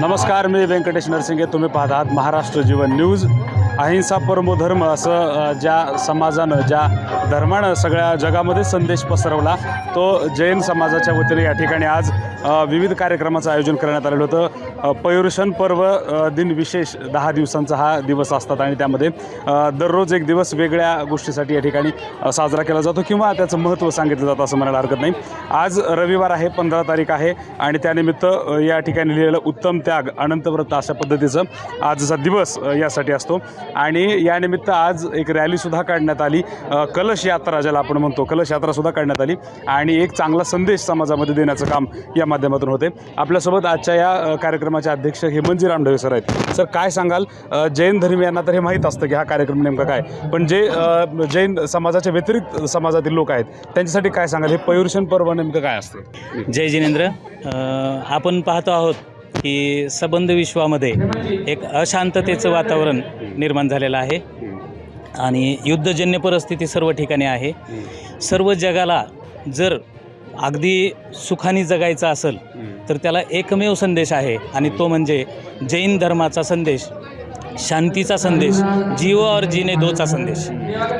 नमस्कार मी व्यंकटेश नरसिंगे तुम्ही पाहत आहात महाराष्ट्र जीवन न्यूज. अहिंसा परमो धर्म असं ज्या समाजानं ज्या धर्मानं सगळ्या जगामध्ये संदेश पसरवला तो जैन समाजाच्या वतीने या ठिकाणी आज विविध कार्यक्रमाचं आयोजन करण्यात आलेलं होतं. अ, पयुर्षण पर्व दिन विशेष दहा दिवसांचा हा दिवस असतात आणि त्यामध्ये दररोज एक दिवस वेगळ्या गोष्टीसाठी या ठिकाणी साजरा केला जातो किंवा त्याचं महत्त्व सांगितलं जातं असं म्हणायला हरकत नाही. आज रविवार आहे पंधरा तारीख आहे आणि त्यानिमित्त या ठिकाणी लिहिलेलं उत्तम त्याग अनंतव्रत अशा पद्धतीचं आजचा दिवस यासाठी असतो. आणि यानिमित्त आज एक रॅलीसुद्धा काढण्यात आली. कलश यात्रा ज्याला आपण म्हणतो कलश यात्रासुद्धा काढण्यात आली. आणि एक चांगला संदेश समाजामध्ये देण्याचं काम या माध्यमातून होते. आपल्यासोबत आजच्या या कार्यक्रमाचे अध्यक्ष हेमंतजी रामढवे सर आहेत. सर काय सांगाल? जैन धर्मियांना तर हे माहीत असतं की हा कार्यक्रम नेमका काय पण जे जैन समाजाच्या व्यतिरिक्त समाजातील लोक आहेत त्यांच्यासाठी काय सांगाल? हे पयुर्षण पर्व नेमकं काय असते? जय जिनेंद्र. आपण पाहतो आहोत की सबंध विश्वामध्ये एक अशांततेचं वातावरण निर्माण झालेलं आहे. आणि युद्धजन्य परिस्थिती सर्व ठिकाणी आहे. सर्व जगाला जर अगदी सुखाने जगायचं असेल तर त्याला एकमेव संदेश आहे. आणि तो म्हणजे जैन धर्माचा संदेश. शांतीचा संदेश जीव और जीने दोचा संदेश.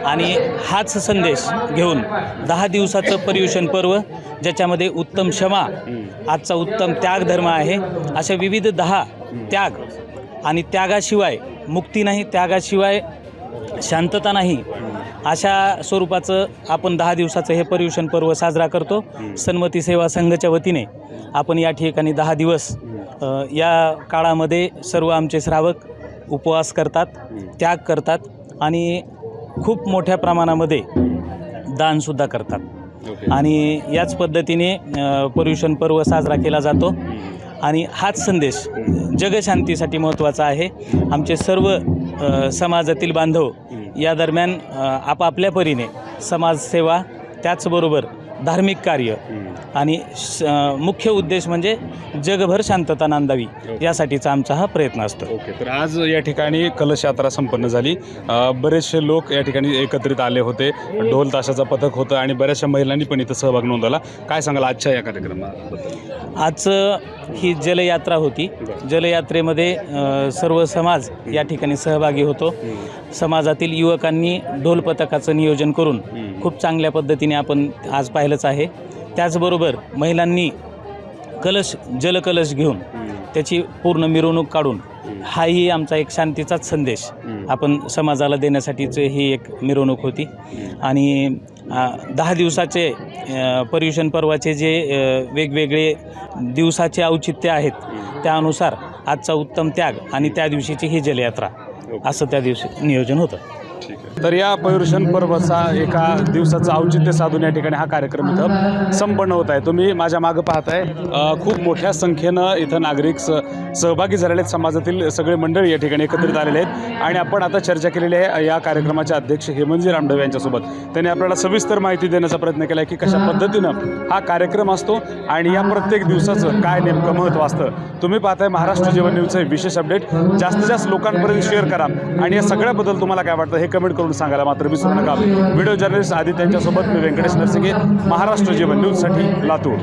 आणि हाच संदेश घेऊन दहा दिवसाचं पर्युषण पर्व ज्याच्यामध्ये उत्तम क्षमा आजचा उत्तम त्याग धर्म आहे अशा विविध दहा त्याग आणि त्यागाशिवाय मुक्ती नाही त्यागाशिवाय शांतता नाही अशा स्वरूपाचं आपण दहा दिवसाचं हे पर्युषण पर्व साजरा करतो. सन्मती सेवा संघच्या वतीने आपण या ठिकाणी दहा दिवस या काळामध्ये सर्व आमचे श्रावक उपवास करतात त्याग करतात आणि खूप मोठ्या प्रमाणामध्ये दानसुद्धा करतात. आणि याच पद्धतीने पर्युषण पर्व साजरा केला जातो. आणि हाच संदेश जगशांतीसाठी महत्त्वाचा आहे. आमचे सर्व समाजातील बांधव या दरम्यान आपापल्या परीने समाजसेवा त्याचबरोबर धार्मिक कार्य. आणि श- मुख्य उद्देश म्हणजे जगभर शांतता नांदावी यासाठीचा आमचा हा प्रयत्न असतो. ओके तर आज या ठिकाणी कलश यात्रा संपन्न झाली. अ, बरेचसे लोक या ठिकाणी एकत्रित आले होते. ढोल ताशाचं पथक होतं आणि बऱ्याचशा महिलांनी पण इथं सहभाग नोंदवला. काय सांगाल आजच्या या कार्यक्रमाबद्दल? आजचं ही जलयात्रा होती. जलयात्रेमध्ये अ, सर्व समाज या ठिकाणी सहभागी होतो. समाजातील युवकांनी ढोल पथकाचं नियोजन करून खूप चांगल्या पद्धतीने आपण आज पाहिलंच आहे. त्याचबरोबर महिलांनी कलश जलकलश घेऊन त्याची पूर्ण मिरवणूक काढून हाही आमचा एक शांतीचाच संदेश आपण समाजाला देण्यासाठीच ही एक मिरवणूक होती. आणि दहा दिवसाचे पर्युषण पर्वाचे जे वेगवेगळे दिवसाचे औचित्य आहेत त्यानुसार आजचा उत्तम त्याग आणि त्या दिवशीची ही जलयात्रा असं त्या दिवशी नियोजन होतं. तर या पयुर्षण पर्वाचा एका दिवसाचं औचित्य साधून या ठिकाणी हा कार्यक्रम इथं संपन्न होत आहे. तुम्ही माझ्या मागं पाहताय खूप मोठ्या संख्येनं इथं नागरिक स सहभागी झालेले आहेत. समाजातील सगळे मंडळी या ठिकाणी एकत्रित आलेले आहेत. आणि आपण आता चर्चा केलेली आहे या कार्यक्रमाचे अध्यक्ष हेमंतजी रामदेव यांच्यासोबत. त्यांनी आपल्याला सविस्तर माहिती देण्याचा प्रयत्न केला आहे की कशा पद्धतीनं हा कार्यक्रम असतो आणि या प्रत्येक दिवसाचं काय नेमकं महत्त्व असतं. तुम्ही पाहताय महाराष्ट्र जीवन न्यूजचं विशेष अपडेट. जास्तीत जास्त लोकांपर्यंत शेअर करा. आणि या सगळ्याबद्दल तुम्हाला काय वाटतं हे कमेंट करून सांगायला मात्र विसरू नका. व्हिडिओ जर्नलिस्ट आदित्यांच्यासोबत मी व्यंकटेश नरसिंगे महाराष्ट्र जीवन न्यूजसाठी लातूर.